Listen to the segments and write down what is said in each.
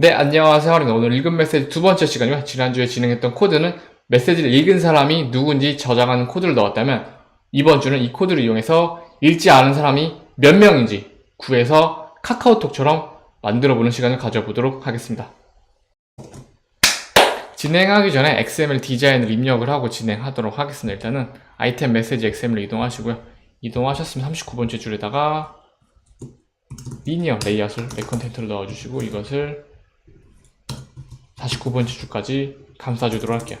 네, 안녕하세요. 하루는 오늘 읽은 메시지 두 번째 시간이고요. 지난주에 진행했던 코드는 메시지를 읽은 사람이 누군지 저장하는 코드를 넣었다면 이번 주는 이 코드를 이용해서 읽지 않은 사람이 몇 명인지 구해서 카카오톡처럼 만들어보는 시간을 가져보도록 하겠습니다. 진행하기 전에 XML 디자인을 입력을 하고 진행하도록 하겠습니다. 일단은 아이템 메시지 XML 이동하시고요. 이동하셨으면 39번째 줄에다가 리니어 레이아웃을 백 컨텐트를 넣어주시고 이것을 49번째 줄까지 감싸주도록 할게요.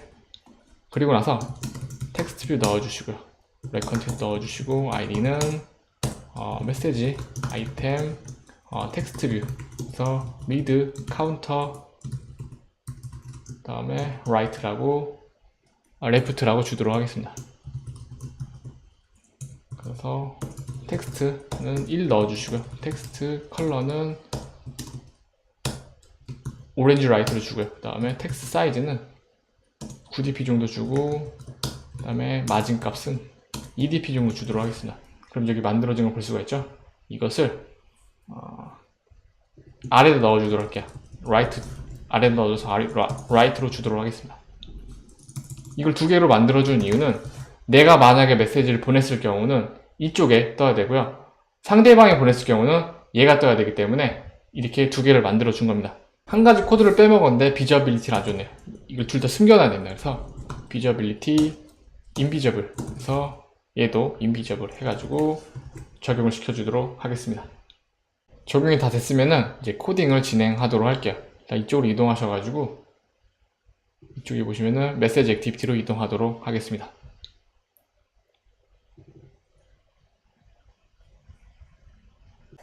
그리고 나서 텍스트 뷰 넣어주시고요. 렉 컨텐트 넣어주시고 아이디는 어, 메시지 아이템 어, 텍스트 뷰 그래서 리드 카운터 그 다음에 라이트라고 아, 레프트라고 주도록 하겠습니다. 그래서 텍스트는 1 넣어주시고요. 텍스트 컬러는 오렌지 라이트로 주고요. 그 다음에 텍스트 사이즈는 9dp 정도 주고 그 다음에 마진 값은 2dp 정도 주도록 하겠습니다. 그럼 여기 만들어진 걸 볼 수가 있죠? 이것을 어, 아래로 넣어주도록 할게요. 라이트 아래 넣어줘서 아래, 라, 라이트로 주도록 하겠습니다. 이걸 두 개로 만들어준 이유는 내가 만약에 메시지를 보냈을 경우는 이쪽에 떠야 되고요. 상대방이 보냈을 경우는 얘가 떠야 되기 때문에 이렇게 두 개를 만들어 준 겁니다. 한 가지 코드를 빼먹었는데 비저빌리티를 안 줬네요. 이걸 둘 다 숨겨놔야 된다. 그래서 비저빌리티 인비저블 그래서 얘도 인비저블 해가지고 적용을 시켜주도록 하겠습니다. 적용이 다 됐으면은 이제 코딩을 진행하도록 할게요. 일단 이쪽으로 이동하셔가지고 이쪽에 보시면은 메시지 액티비티로 이동하도록 하겠습니다.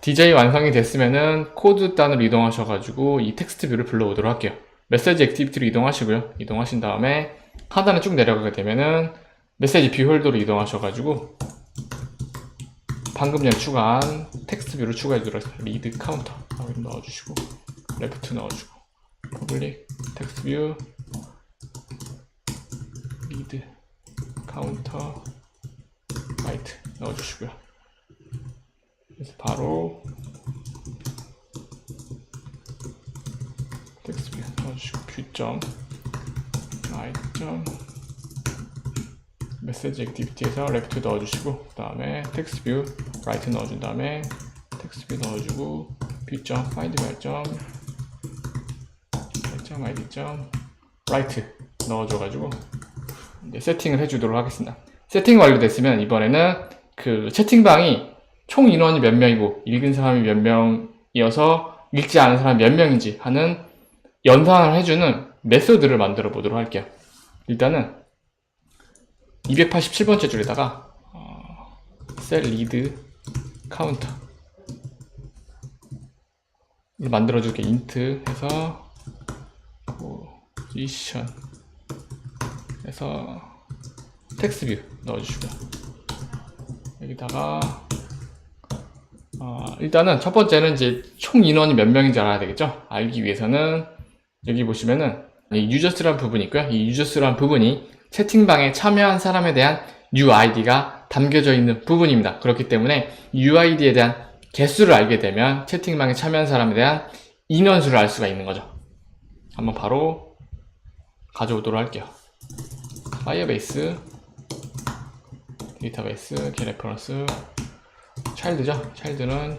DJ 완성이 됐으면은 코드 단으로 이동하셔가지고 이 텍스트 뷰를 불러오도록 할게요. 메시지 액티비티로 이동하시고요. 이동하신 다음에 하단에 쭉 내려가게 되면은 메시지 뷰 홀더로 이동하셔가지고 방금 전에 추가한 텍스트 뷰를 추가해 주도록 하겠습니다. 리드 카운터 여기 넣어주시고 레프트 넣어주고 퍼블릭 텍스트 뷰 리드 카운터 라이트 넣어주시고요. 그래서 바로 텍스트 뷰 넣어주시고 뷰점 라이트점 메시지 액티비티에서 레프트 넣어주시고 그 다음에 텍스트 뷰 라이트 넣어준 다음에 텍스트 뷰 넣어주고 뷰점 파인드 별점 별점 아이디점 라이트 넣어줘가지고 이제 세팅을 해주도록 하겠습니다. 세팅 완료됐으면 이번에는 그 채팅방이 총 인원이 몇 명이고 읽은 사람이 몇 명이어서 읽지 않은 사람이 몇 명인지 하는 연산을 해주는 메소드를 만들어 보도록 할게요. 일단은 287번째 줄에다가 어, 셀 리드 카운터 를 만들어줄게 인트 해서 포지션 해서 텍스트 뷰 넣어주시고요 여기다가 어, 일단은 첫 번째는 이제 총 인원이 몇 명인지 알아야 되겠죠 알기 위해서는 여기 보시면은 이 유저스라는 부분이 있고요 이 유저스라는 부분이 채팅방에 참여한 사람에 대한 UID가 담겨져 있는 부분입니다. 그렇기 때문에 UID에 대한 개수를 알게 되면 채팅방에 참여한 사람에 대한 인원수를 알 수가 있는 거죠. 한번 바로 가져오도록 할게요. 파이어베이스 데이터베이스 게 레퍼런스 차일드죠. 차일드는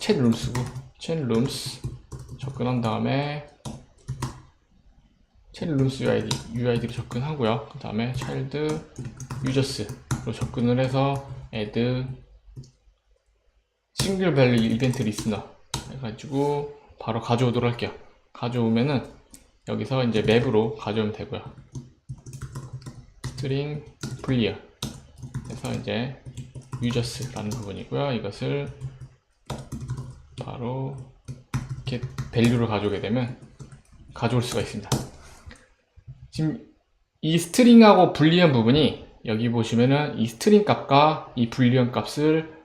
챗 룸스고 챗 룸스 접근한 다음에 첼룸스 UID, UID로 접근하고요. 그 다음에 child users로 접근을 해서 add 싱글 밸류 이벤트 리스너 해가지고 바로 가져오도록 할게요. 가져오면은 여기서 이제 맵으로 가져오면 되고요. string clear 해서 이제 users라는 부분이고요. 이것을 바로 이렇게 밸류를 가져오게 되면 가져올 수가 있습니다. 지금 이 스트링하고 불리한 부분이 여기 보시면은 이 스트링 값과 이 불리한 값을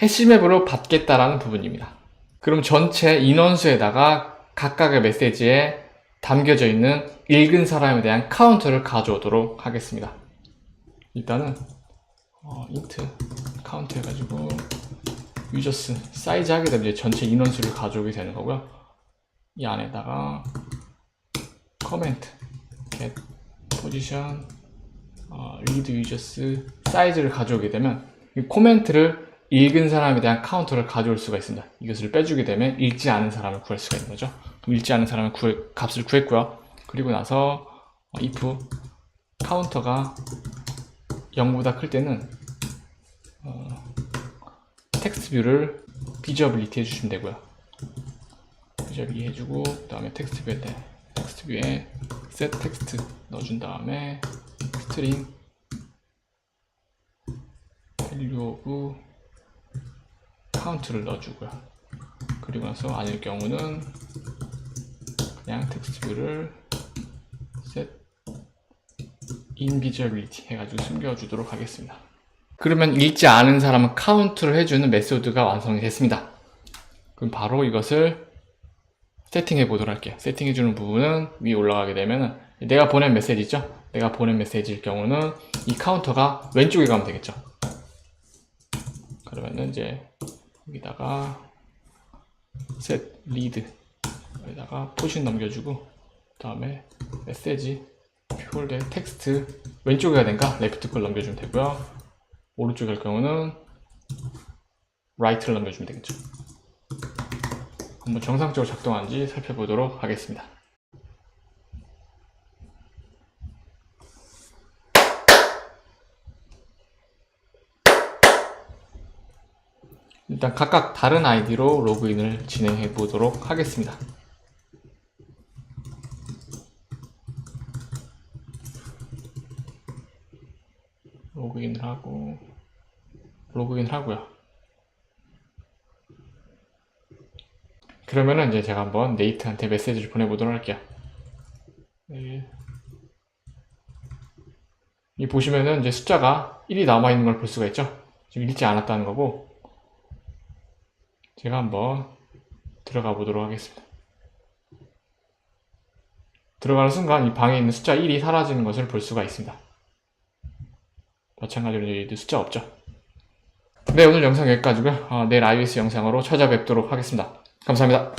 해시맵으로 받겠다라는 부분입니다. 그럼 전체 인원수에다가 각각의 메시지에 담겨져 있는 읽은 사람에 대한 카운트를 가져오도록 하겠습니다. 일단은 어, int 카운트 해가지고 유저스 사이즈 하게 되면 이제 전체 인원수를 가져오게 되는 거고요. 이 안에다가 커멘트 get position 어, read users 사이즈를 가져오게 되면 이 코멘트를 읽은 사람에 대한 카운터를 가져올 수가 있습니다. 이것을 빼주게 되면 읽지 않은 사람을 구할 수가 있는 거죠. 읽지 않은 사람의 구해- 값을 구했고요. 그리고 나서 어, if 카운터가 0보다 클 때는 어, 텍스트 뷰를 비저빌리티 해주시면 되고요. 비저빌리 해주고 그 다음에 텍스트 뷰에 텍스트 뷰에 set 텍스트 넣어준 다음에 스트링 value of count를 넣어주고요. 그리고 나서 아닐 경우는 그냥 텍스트 뷰를 set invisibility 해가지고 숨겨주도록 하겠습니다. 그러면 읽지 않은 사람은 카운트를 해주는 메소드가 완성이 됐습니다. 그럼 바로 이것을 세팅해 보도록 할게요. 세팅해 주는 부분은 위에 올라가게 되면 내가 보낸 메시지죠? 내가 보낸 메시지일 경우는 이 카운터가 왼쪽에 가면 되겠죠? 그러면은 이제 여기다가 set read 여기다가 포션 넘겨주고 그 다음에 메시지 폴더에 텍스트 왼쪽에 되니까 레프트 걸 넘겨주면 되고요. 오른쪽에 갈 경우는 right를 넘겨주면 되겠죠. 한번 정상적으로 작동하는지 살펴보도록 하겠습니다. 일단 각각 다른 아이디로 로그인을 진행해 보도록 하겠습니다. 로그인을 하고 로그인 하고요. 그러면은 이제 제가 한번 네이트한테 메시지를 보내보도록 할게요. 네. 이 보시면은 이제 숫자가 1이 남아 있는 걸 볼 수가 있죠. 지금 읽지 않았다는 거고 제가 한번 들어가 보도록 하겠습니다. 들어가는 순간 이 방에 있는 숫자 1이 사라지는 것을 볼 수가 있습니다. 마찬가지로 여기도 숫자 없죠. 네, 오늘 영상 여기까지고요. 어, 내일 iOS 영상으로 찾아뵙도록 하겠습니다. 감사합니다.